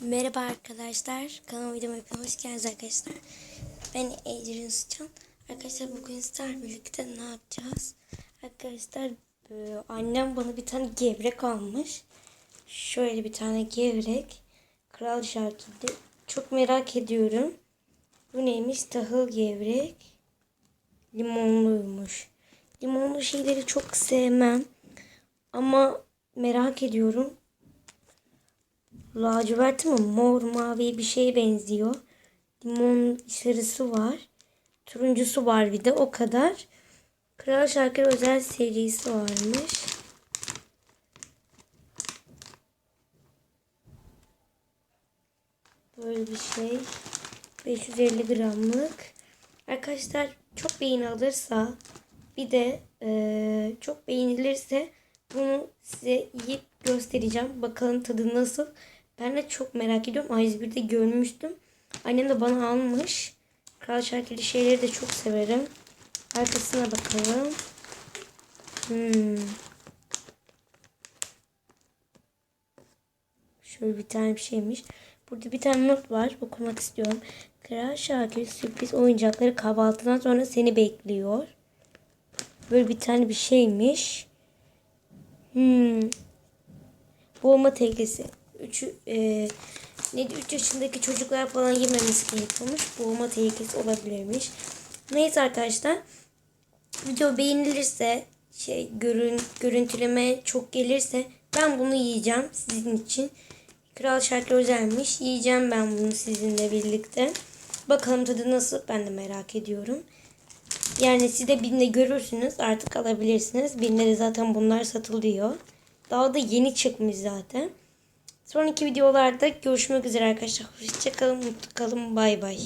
Merhaba arkadaşlar. Kanalıma videoma hepiniz hoş geldiniz arkadaşlar. Ben Ecrin Sıçan. Arkadaşlar bugün sizlerle birlikte ne yapacağız? Arkadaşlar e, annem bana bir tane gevrek almış. Şöyle bir tane gevrek. Kral şarkıydı. Çok merak ediyorum. Bu neymiş? Tahıl gevrek. Limonluymuş. Limonlu şeyleri çok sevmem. Ama merak ediyorum. Lacivert mi? Mor mavi bir şeye benziyor. Limon sarısı var. Turuncusu var bir de o kadar. Kral Şarkı özel serisi varmış. Böyle bir şey. 550 gramlık. Arkadaşlar çok beğeni alırsa bir de eee, çok beğenilirse bunu size yiyip göstereceğim. Bakalım tadı nasıl. Ben de çok merak ediyorum. A101'de görmüştüm. Annem de bana almış. Kral şarkılı şeyleri de çok severim. Arkasına bakalım. Hmm. Şöyle bir tane bir şeymiş. Burada bir tane not var. Okumak istiyorum. Kral Şakir sürpriz oyuncakları kahvaltıdan sonra seni bekliyor. Böyle bir tane bir şeymiş. Hmm. Boğma tehlikesi. Üç, e, neydi? 3 yaşındaki çocuklar falan yememesi gerekiyormuş. Boğma tehlikesi olabilirmiş. Neyse arkadaşlar. Video beğenilirse şey görün, görüntüleme çok gelirse ben bunu yiyeceğim sizin için. Kral şarkı özelmiş. Yiyeceğim ben bunu sizinle birlikte. Bakalım tadı nasıl ben de merak ediyorum. Yani siz de birinde görürsünüz artık alabilirsiniz. Birinde de zaten bunlar satılıyor. Daha da yeni çıkmış zaten. Sonraki videolarda görüşmek üzere arkadaşlar. Hoşçakalın, mutlu kalın, bay bay.